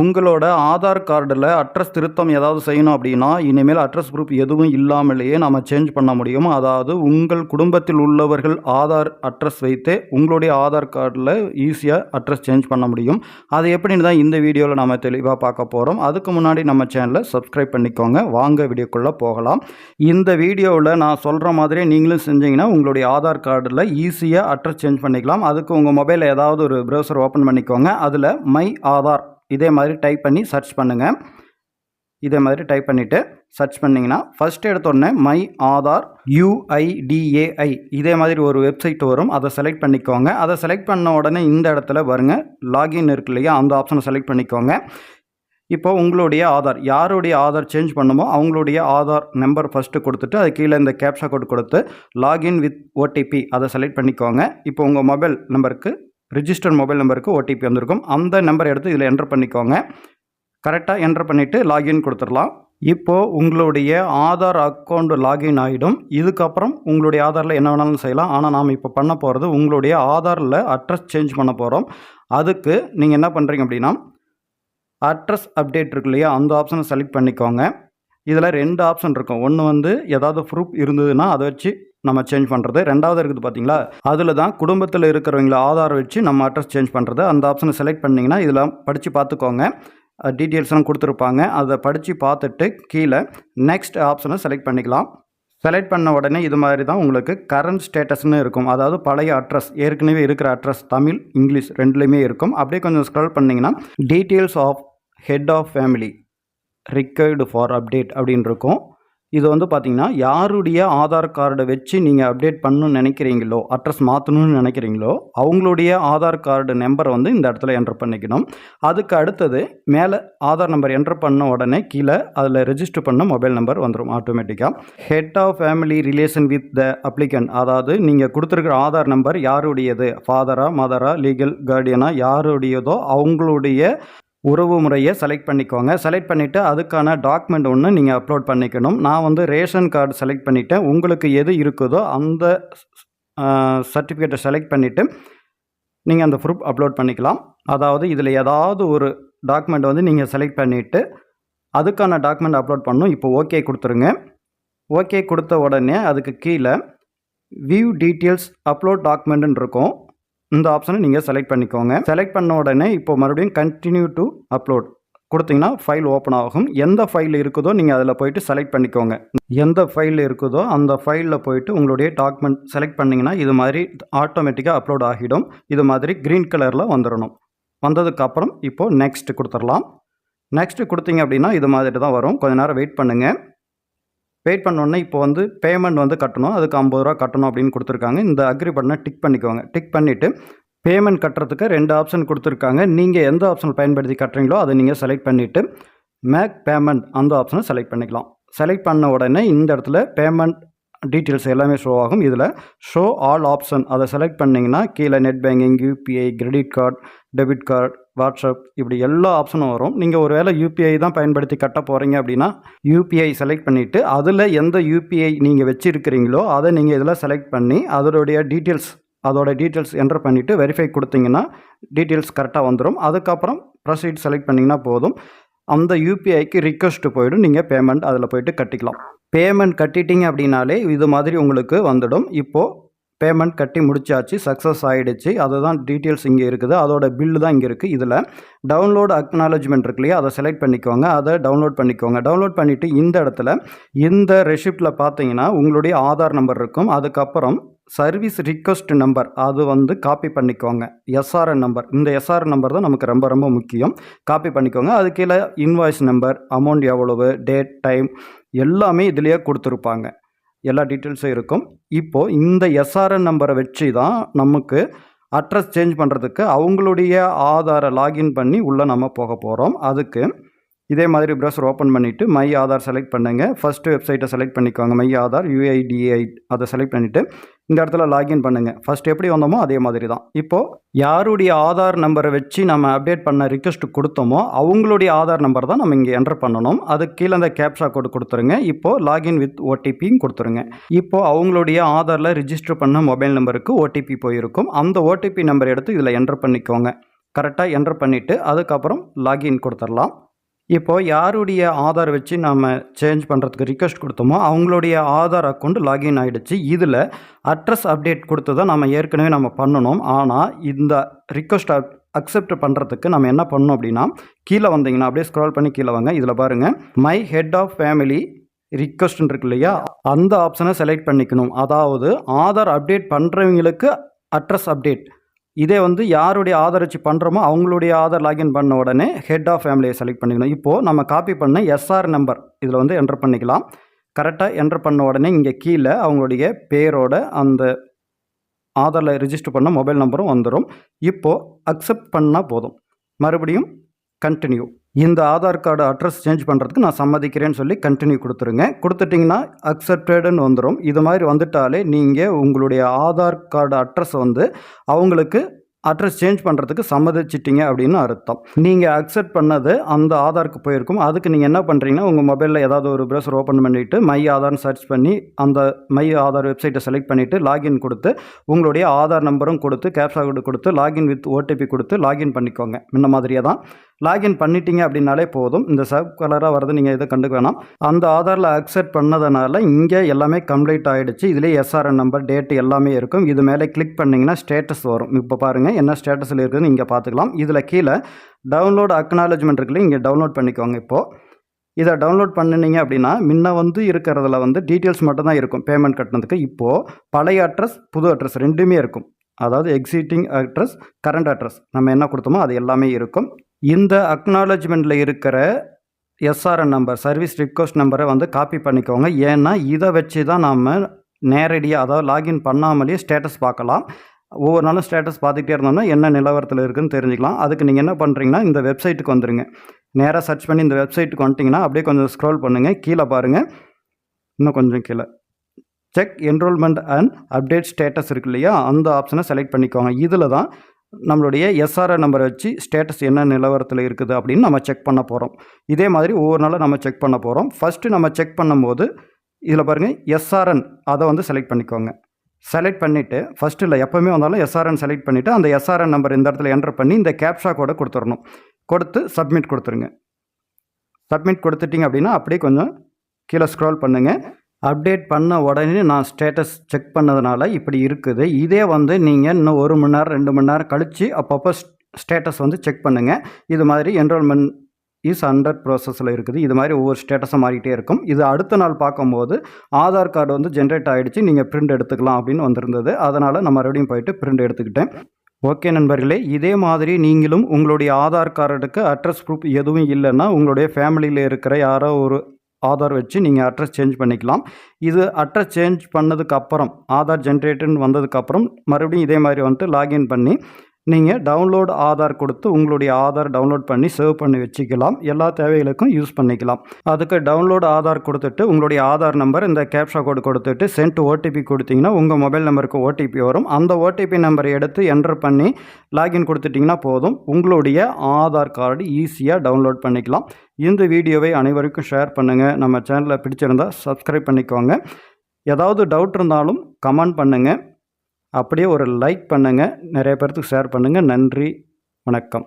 உங்களோட ஆதார் கார்டில் அட்ரஸ் திருத்தம் ஏதாவது செய்யணும் அப்படின்னா இனிமேல் அட்ரஸ் ப்ரூஃப் எதுவும் இல்லாமலேயே நம்ம சேஞ்ச் பண்ண முடியும்? அதாவது உங்கள் குடும்பத்தில் உள்ளவர்கள் ஆதார் அட்ரஸ் வைத்து உங்களுடைய ஆதார் கார்டில் ஈஸியாக அட்ரஸ் சேஞ்ச் பண்ண முடியும். அது எப்படின்னு தான் இந்த வீடியோவில் நம்ம தெளிவாக பார்க்க போகிறோம் அதுக்கு முன்னாடி நம்ம சேனலை சப்ஸ்கிரைப் பண்ணிக்கோங்க. வாங்க வீடியோக்குள்ளே போகலாம். இந்த வீடியோவில் நான் சொல்கிற மாதிரி நீங்களும் செஞ்சீங்கன்னா உங்களுடைய ஆதார் கார்டில் ஈஸியாக அட்ரஸ் சேஞ்ச் பண்ணிக்கலாம். அதுக்கு உங்கள் மொபைலில் ஏதாவது ஒரு ப்ரௌசர் ஓப்பன் பண்ணிக்கோங்க. அதில் மை ஆதார் இதே மாதிரி டைப் பண்ணி சர்ச் பண்ணுங்கள் இதே மாதிரி டைப் பண்ணிவிட்டு சர்ச் பண்ணிங்கன்னா ஃபஸ்ட் எடுத்தோடனே மை ஆதார் யூஐடிஏஐ இதே மாதிரி ஒரு வெப்சைட் வரும். அதை செலக்ட் பண்ணிக்கோங்க. அதை செலக்ட் பண்ண உடனே இந்த இடத்துல வருங்க லாகின் இருக்கு இல்லையா? அந்த ஆப்ஷனை செலக்ட் பண்ணிக்கோங்க. இப்போ உங்களுடைய ஆதார் யாருடைய ஆதார் சேஞ்ச் பண்ணுமோ அவங்களுடைய ஆதார் நம்பர் ஃபஸ்ட்டு கொடுத்துட்டு அது கீழே இந்த கேப்ஷா கோட் கொடுத்து லாகின் வித் ஓடிபி அதை செலக்ட் பண்ணிக்கோங்க. இப்போ உங்கள் மொபைல் நம்பருக்கு ரிஜிஸ்டர் மொபைல் நம்பருக்கு ஓடிபி வந்திருக்கும். அந்த நம்பர் எடுத்து இதில் என்ட்ரு பண்ணிக்கோங்க. கரெக்டாக என்ட்ரு பண்ணிவிட்டு லாகின் கொடுத்துடலாம். இப்போது உங்களுடைய ஆதார் அக்கௌண்ட் லாகின் ஆகிடும் இதுக்கப்புறம் உங்களுடைய ஆதாரில் என்ன வேணாலும் செய்யலாம். ஆனால் நாம் இப்போ பண்ண போகிறது உங்களுடைய ஆதாரில் அட்ரஸ் சேஞ்ச் பண்ண போகிறோம் அதுக்கு நீங்கள் என்ன பண்ணுறீங்க அப்படின்னா அட்ரஸ் அப்டேட் இருக்கு இல்லையா? அந்த ஆப்ஷனை செலக்ட் பண்ணிக்கோங்க. இதில் ரெண்டு ஆப்ஷன் இருக்கும். ஒன்று வந்து ஏதாவது ப்ரூஃப் இருந்ததுன்னா அதை வச்சு நம்ம சேஞ்ச் பண்ணுறது ரெண்டாவது இருக்குது பார்த்தீங்களா அதில் தான் குடும்பத்தில் இருக்கிறவங்கள ஆதார் வச்சு நம்ம அட்ரஸ் சேஞ்ச் பண்ணுறது அந்த ஆப்ஷனை செலக்ட் பண்ணிங்கன்னா இதில் படித்து பார்த்துக்கோங்க டீட்டெயில்ஸ்லாம் கொடுத்துருப்பாங்க. அதை படித்து பார்த்துட்டு கீழே நெக்ஸ்ட் ஆப்ஷனை செலக்ட் பண்ணிக்கலாம். செலக்ட் பண்ண உடனே இது மாதிரி தான் உங்களுக்கு கரண்ட் ஸ்டேட்டஸ்னு இருக்கும். அதாவது பழைய அட்ரஸ் ஏற்கனவே இருக்கிற அட்ரஸ் தமிழ் இங்கிலீஷ் ரெண்டுலேயுமே இருக்கும். அப்படியே கொஞ்சம் ஸ்க்ரால் பண்ணிங்கன்னா details of head of family record for update அப்படின்னு இருக்கும். இது வந்து பார்த்தீங்கன்னா யாருடைய ஆதார் கார்டை வச்சு நீங்கள் அப்டேட் பண்ணணும்னு நினைக்கிறீங்களோ அட்ரஸ் மாற்றணும்னு நினைக்கிறீங்களோ அவங்களுடைய ஆதார் கார்டு நம்பரை வந்து இந்த இடத்துல என்ட்ரு பண்ணிக்கணும். அதுக்கு அடுத்தது மேலே ஆதார் நம்பர் என்ட்ரு பண்ண உடனே கீழே அதில் ரெஜிஸ்டர் பண்ண மொபைல் நம்பர் வந்துடும் ஆட்டோமேட்டிக்காக head of family relation with the applicant அதாவது நீங்கள் கொடுத்துருக்குற ஆதார் நம்பர் யாருடையது? ஃபாதரா மதரா லீகல் கார்டியனா யாருடையதோ அவங்களுடைய உறவு முறையை செலக்ட் பண்ணிக்கோங்க. செலக்ட் பண்ணிவிட்டு அதுக்கான டாக்குமெண்ட் ஒன்று நீங்கள் அப்லோட் பண்ணிக்கணும். நான் வந்து ரேஷன் கார்டு செலக்ட் பண்ணிவிட்டேன் உங்களுக்கு எது இருக்குதோ அந்த சர்டிஃபிகேட்டை செலக்ட் பண்ணிவிட்டு நீங்கள் அந்த ப்ரூஃப் அப்லோட் பண்ணிக்கலாம். அதாவது இதில் ஏதாவது ஒரு டாக்குமெண்ட் வந்து நீங்கள் செலக்ட் பண்ணிவிட்டு அதுக்கான டாக்குமெண்ட் அப்லோட் பண்ணணும் இப்போ ஓகே கொடுத்துருங்க. ஓகே கொடுத்த உடனே அதுக்கு கீழே வியூ டீட்டெயில்ஸ் அப்லோட் டாக்குமெண்ட்டுன்னு இருக்கும். இந்த ஆப்ஷனை நீங்கள் செலக்ட் பண்ணிக்கோங்க. செலக்ட் பண்ண உடனே இப்போ மறுபடியும் கண்டினியூ டு அப்லோட் கொடுத்தீங்கன்னா ஃபைல் ஓப்பன் ஆகும். எந்த ஃபைல் இருக்குதோ நீங்கள் அதில் போயிட்டு செலக்ட் பண்ணிக்கோங்க. எந்த ஃபைல் இருக்குதோ அந்த ஃபைலில் போயிட்டு உங்களுடைய டாக்குமெண்ட் செலக்ட் பண்ணிங்கன்னா இது மாதிரி ஆட்டோமேட்டிக்காக அப்லோட் ஆகிடும். இது மாதிரி க்ரீன் கலரில் வந்துடணும் வந்ததுக்கப்புறம் இப்போது நெக்ஸ்ட் கொடுத்துடலாம். நெக்ஸ்ட்டு கொடுத்தீங்க அப்படின்னா இது மாதிரி தான் வரும். கொஞ்ச நேரம் வெயிட் பண்ணுங்கள் வெயிட் பண்ணோடனே இப்போ வந்து பேமெண்ட் வந்து கட்டணும். அதுக்கு ஐம்பது ரூபா கட்டணும் அப்படின்னு கொடுத்துருக்காங்க. இந்த அக்ரி பட்டனை டிக் பண்ணிக்கோங்க. டிக் பண்ணிவிட்டு பேமெண்ட் கட்டுறதுக்கு ரெண்டு ஆப்ஷன் கொடுத்துருக்காங்க. நீங்கள் எந்த ஆப்ஷன் பயன்படுத்தி கட்டுறீங்களோ அதை நீங்கள் செலக்ட் பண்ணிவிட்டு மேக் பேமெண்ட் அந்த ஆப்ஷனை செலக்ட் பண்ணிக்கலாம். செலக்ட் பண்ண உடனே இந்த இடத்துல பேமெண்ட் டீட்டெயில்ஸ் எல்லாமே ஷோ ஆகும். இதில் ஷோ ஆல் ஆப்ஷன் அதை செலக்ட் பண்ணிங்கன்னா கீழே net banking UPI credit card debit card WhatsApp இப்படி எல்லா ஆப்ஷனும் வரும். நீங்கள் ஒரு வேளை யூபிஐ தான் பயன்படுத்தி கட்ட போகிறீங்க அப்படின்னா யூபிஐ செலக்ட் பண்ணிவிட்டு அதில் எந்த யூபிஐ நீங்கள் வச்சுருக்கிறீங்களோ அதை நீங்கள் இதில் செலக்ட் பண்ணி அதனுடைய டீட்டெயில்ஸ் அதோட டீட்டெயில்ஸ் என்டர் பண்ணிவிட்டு வெரிஃபை கொடுத்தீங்கன்னா டீட்டெயில்ஸ் கரெக்டாக வந்துடும் அதுக்கப்புறம் ப்ரொசீட் செலக்ட் பண்ணிங்கன்னா போதும். அந்த யூபிஐக்கு ரிக்வஸ்ட் போய்டும். நீங்கள் பேமெண்ட் அதில் போய்ட்டு கட்டிக்கலாம். பேமெண்ட் கட்டிட்டீங்க அப்படின்னாலே இது மாதிரி உங்களுக்கு வந்துடும். இப்போது பேமெண்ட் கட்டி முடிச்சாச்சு சக்ஸஸ் ஆகிடுச்சு அதுதான் டீட்டெயில்ஸ் இங்கே இருக்குது. அதோட பில்லு தான் இங்கே இருக்குது. இதில் டவுன்லோடு அக்னாலஜ்மெண்ட் இருக்கு இல்லையா? அதை செலக்ட் பண்ணிக்கோங்க. அதை டவுன்லோட் பண்ணிக்கோங்க. டவுன்லோட் பண்ணிவிட்டு இந்த இடத்துல இந்த ரெசிப்டில் பார்த்தீங்கன்னா உங்களுடைய ஆதார் நம்பர் இருக்கும். அதுக்கப்புறம் சர்வீஸ் ரிக்வஸ்ட் நம்பர் அது வந்து காப்பி பண்ணிக்கோங்க. SRN number. இந்த எஸ்ஆர்என் நம்பர் தான் நமக்கு ரொம்ப ரொம்ப முக்கியம். காப்பி பண்ணிக்கோங்க. அது கீழே இன்வாய்ஸ் நம்பர் அமௌண்ட் எவ்வளவு டேட் டைம் எல்லாமே இதுலேயே கொடுத்துருப்பாங்க. எல்லா டீட்டெயில்ஸும் இருக்கும். இப்போது இந்த எஸ்ஆர்என் நம்பரை வச்சு தான் நமக்கு அட்ரஸ் சேஞ்ச் பண்ணுறதுக்கு அவங்களுடைய ஆதாரை லாகின் பண்ணி உள்ளே நம்ம போக போகிறோம் அதுக்கு இதே மாதிரி ப்ரௌசர் ஓப்பன் பண்ணிவிட்டு மை ஆதார் செலக்ட் பண்ணுங்கள் ஃபஸ்ட்டு வெப்சைட்டை செலக்ட் பண்ணிக்கோங்க. மை ஆதார் யூஐடிஐ அதை செலக்ட் பண்ணிவிட்டு இந்த இடத்துல லாகின் பண்ணுங்கள் ஃபஸ்ட் எப்படி வந்தோமோ அதே மாதிரி தான். இப்போது யாருடைய ஆதார் நம்பரை வச்சு நம்ம அப்டேட் பண்ண ரிக்வெஸ்ட் கொடுத்தோமோ அவங்களுடைய ஆதார் நம்பர் தான் நம்ம இங்கே என்டர் பண்ணணும். அதுக்கு கீழே அந்த கேப்ஷா கோடு கொடுத்துருங்க. இப்போது லாகின் வித் ஓடிபியும் கொடுத்துருங்க. இப்போது அவங்களுடைய ஆதாரில் ரிஜிஸ்டர் பண்ண மொபைல் நம்பருக்கு ஓடிபி போயிருக்கும். அந்த ஓடிபி நம்பர் எடுத்து இதில் என்டர் பண்ணிக்கோங்க. கரெக்டாக என்டர் பண்ணிவிட்டு அதுக்கப்புறம் லாகின் கொடுத்துடலாம். இப்போது யாருடைய ஆதார் வச்சு நம்ம சேஞ்ச் பண்ணுறதுக்கு ரிக்வெஸ்ட் கொடுத்தோமோ அவங்களுடைய ஆதார் அக்கௌண்ட் லாகின் ஆகிடுச்சு இதில் அட்ரஸ் அப்டேட் கொடுத்து தான் நம்ம ஏற்கனவே நம்ம பண்ணணும். ஆனால் இந்த ரிக்வெஸ்ட் அக்செப்ட் பண்ணுறதுக்கு நம்ம என்ன பண்ணணும் அப்படின்னா கீழே வந்தீங்கன்னா அப்படியே ஸ்க்ரால் பண்ணி கீழே வாங்க. இதில் பாருங்கள் மை ஹெட் ஆஃப் ஃபேமிலி ரிக்வெஸ்ட்னு இருக்கு இல்லையா? அந்த ஆப்ஷனை செலக்ட் பண்ணிக்கணும். அதாவது ஆதார் அப்டேட் பண்ணுறவங்களுக்கு அட்ரஸ் அப்டேட் இதே வந்து யாருடைய ஆதார் வச்சு பண்ணுறோமோ அவங்களுடைய ஆதார் லாகின் பண்ண உடனே ஹெட் ஆஃப் ஃபேமிலியை செலக்ட் பண்ணிக்கணும். இப்போது நம்ம காப்பி பண்ண எஸ்ஆர் நம்பர் இதில் வந்து என்டர் பண்ணிக்கலாம். கரெக்டாக என்டர் பண்ண உடனே இங்கே கீழே அவங்களுடைய பேரோட அந்த ஆதாரில் ரிஜிஸ்டர் பண்ண மொபைல் நம்பரும் வந்துடும் இப்போது அக்செப்ட் பண்ணால் போதும். மறுபடியும் கண்டினியூ இந்த ஆதார் கார்டு அட்ரஸ் சேஞ்ச் பண்ணுறதுக்கு நான் சம்மதிக்கிறேன்னு சொல்லி கண்டினியூ கொடுத்துருங்க. கொடுத்துட்டிங்கன்னா அக்செப்டடுன்னு வந்துடும் இது மாதிரி வந்துட்டாலே நீங்கள் உங்களுடைய ஆதார் கார்டு அட்ரஸ் வந்து அவங்களுக்கு அட்ரஸ் சேஞ்ச் பண்ணுறதுக்கு சம்மதிச்சிட்டிங்க அப்படின்னு அர்த்தம். நீங்கள் அக்செப்ட் பண்ணது அந்த ஆதாருக்கு போயிருக்கும். அதுக்கு நீங்கள் என்ன பண்ணுறீங்கன்னா உங்கள் மொபைலில் ஏதாவது ஒரு ப்ரௌசர் ஓப்பன் பண்ணிவிட்டு மை ஆதார்னு சர்ச் பண்ணி அந்த மை ஆதார் வெப்சைட்டை செலக்ட் பண்ணிவிட்டு லாகின் கொடுத்து உங்களுடைய ஆதார் நம்பரும் கொடுத்து கேப்சா கொடுத்து லாகின் வித் ஓடிபி கொடுத்து லாகின் பண்ணிக்கோங்க. முன்ன மாதிரியே தான். லாகின் பண்ணிட்டீங்க அப்படின்னாலே போதும். இந்த சப் கலராக வரது நீங்கள் இதை கண்டுக்க வேணாம். அந்த ஆதாரில் அக்செப்ட் பண்ணதுனால இங்கே எல்லாமே கம்ப்ளீட் ஆகிடுச்சு இதிலே எஸ்ஆர்என் நம்பர் டேட் எல்லாமே இருக்கும். இது மேலே கிளிக் பண்ணிங்கன்னா ஸ்டேட்டஸ் வரும். இப்போ பாருங்கள் என்ன ஸ்டேட்டஸில் இருக்குதுன்னு இங்கே பார்த்துக்கலாம். இதில் கீழே டவுன்லோட் அக்னாலஜ்மெண்ட் இருக்குல்ல இங்கே டவுன்லோட் பண்ணிக்கோங்க இப்போது இதை டவுன்லோட் பண்ணினீங்க அப்படின்னா முன்ன வந்து இருக்கிறதுல வந்து டீட்டெயில்ஸ் மட்டும் தான் இருக்கும். பேமெண்ட் கட்டினதுக்கு இப்போது பழைய அட்ரஸ் புது அட்ரஸ் ரெண்டுமே இருக்கும். அதாவது எக்ஸிட்டிங் அட்ரஸ் கரண்ட் அட்ரஸ் நம்ம என்ன கொடுத்தோமோ அது எல்லாமே இருக்கும். இந்த அக்னாலஜ்மெண்ட்டில் இருக்கிற எஸ்ஆர்என் நம்பர் சர்வீஸ் ரிக்வஸ்ட் நம்பரை வந்து காப்பி பண்ணிக்கோங்க. ஏன்னா இதை வச்சு தான் நாம் நேரடியாக அதாவது லாகின் பண்ணாமலேயே ஸ்டேட்டஸ் பார்க்கலாம். ஒவ்வொரு நாளும் ஸ்டேட்டஸ் பார்த்துக்கிட்டே இருந்தோம்னா என்ன நிலவரத்தில் இருக்குதுன்னு தெரிஞ்சுக்கலாம். அதுக்கு நீங்கள் என்ன பண்ணுறீங்கன்னா இந்த வெப்சைட்டுக்கு வந்துடுங்க நேராக சர்ச் பண்ணி இந்த வெப்சைட்டுக்கு வந்துட்டிங்கன்னா அப்படியே கொஞ்சம் ஸ்க்ரோல் பண்ணுங்கள் கீழே பாருங்கள் இன்னும் கொஞ்சம் கீழே. Check enrolment and update status இருக்கு இல்லையா? அந்த ஆப்ஷனை செலக்ட் பண்ணிக்கோங்க. இதில் தான் நம்மளுடைய எஸ்ஆர்ஆர் நம்பரை வச்சு ஸ்டேட்டஸ் என்ன நிலவரத்தில் இருக்குது அப்படின்னு நம்ம செக் பண்ண போகிறோம் இதே மாதிரி ஒவ்வொரு நாளும் நம்ம செக் பண்ண போகிறோம் ஃபஸ்ட்டு நம்ம செக் பண்ணும்போது இதில் பாருங்கள் எஸ்ஆர்என் அதை வந்து செலக்ட் பண்ணிக்கோங்க. செலக்ட் பண்ணிவிட்டு ஃபஸ்ட்டு இல்லை எப்போவுமே வந்தாலும் எஸ்ஆர்என் செலக்ட் பண்ணிவிட்டு அந்த எஸ்ஆர்என் நம்பர் இந்த இடத்துல என்டர் பண்ணி இந்த கேப்ஷா கோடை கொடுத்துடணும். கொடுத்து சப்மிட் கொடுத்துருங்க. சப்மிட் கொடுத்துட்டிங்க அப்படின்னா அப்படியே கொஞ்சம் கீழே ஸ்க்ரோல் பண்ணுங்கள் அப்டேட் பண்ண உடனே நான் ஸ்டேட்டஸ் செக் பண்ணதுனால இப்படி இருக்குது. இதே வந்து நீங்கள் இன்னும் ஒரு மணி நேரம் ரெண்டு மணி நேரம் கழித்து அப்பப்போ ஸ்டேட்டஸ் வந்து செக் பண்ணுங்கள் இது மாதிரி என்ரோல்மெண்ட் இஸ் அண்டர் ப்ராசஸில் இருக்குது. இது மாதிரி ஒவ்வொரு ஸ்டேட்டஸும் மாறிட்டே இருக்கும். இது அடுத்த நாள் பார்க்கும்போது ஆதார் கார்டு வந்து ஜென்ரேட் ஆகிடுச்சு நீங்கள் பிரிண்ட் எடுத்துக்கலாம் அப்படின்னு வந்திருந்தது. அதனால் நான் மறுபடியும் போயிட்டு பிரிண்ட் எடுத்துக்கிட்டேன். ஓகே நண்பர்களே இதே மாதிரி நீங்களும் உங்களுடைய ஆதார் கார்டுக்கு அட்ரஸ் ப்ரூஃப் எதுவும் இல்லைன்னா உங்களுடைய ஃபேமிலியில் இருக்கிற யாரோ ஒரு ஆதார் வச்சு நீங்கள் அட்ரஸ் சேஞ்ச் பண்ணிக்கலாம். இது அட்ரஸ் சேஞ்ச் பண்ணதுக்கப்புறம் ஆதார் ஜென்ரேட்டுன்னு வந்ததுக்கப்புறம் மறுபடியும் இதே மாதிரி வந்துட்டு லாகின் பண்ணி நீங்கள் டவுன்லோட் ஆதார் கொடுத்து உங்களுடைய ஆதார் டவுன்லோட் பண்ணி சேவ் பண்ணி வச்சுக்கலாம். எல்லா தேவைகளுக்கும் யூஸ் பண்ணிக்கலாம். அதுக்கு டவுன்லோட் ஆதார் கொடுத்துட்டு உங்களுடைய ஆதார் நம்பர் இந்த கேப்ஷா கோடு கொடுத்துட்டு சென்ட் ஓடிபி கொடுத்தீங்கன்னா உங்கள் மொபைல் நம்பருக்கு ஓடிபி வரும். அந்த ஓடிபி நம்பரை எடுத்து என்டர் பண்ணி லாகின் கொடுத்துட்டிங்கன்னா போதும். உங்களுடைய ஆதார் கார்டு ஈஸியாக டவுன்லோட் பண்ணிக்கலாம். இந்த வீடியோவை அனைவருக்கும் ஷேர் பண்ணுங்கள் நம்ம சேனலில் பிடிச்சிருந்தால் சப்ஸ்கிரைப் பண்ணிக்கோங்க. ஏதாவது டவுட் இருந்தாலும் கமெண்ட் பண்ணுங்கள் அப்படியே ஒரு லைக் பண்ணுங்கள் நிறைய பேர்த்துக்கு ஷேர் பண்ணுங்கள் நன்றி. வணக்கம்.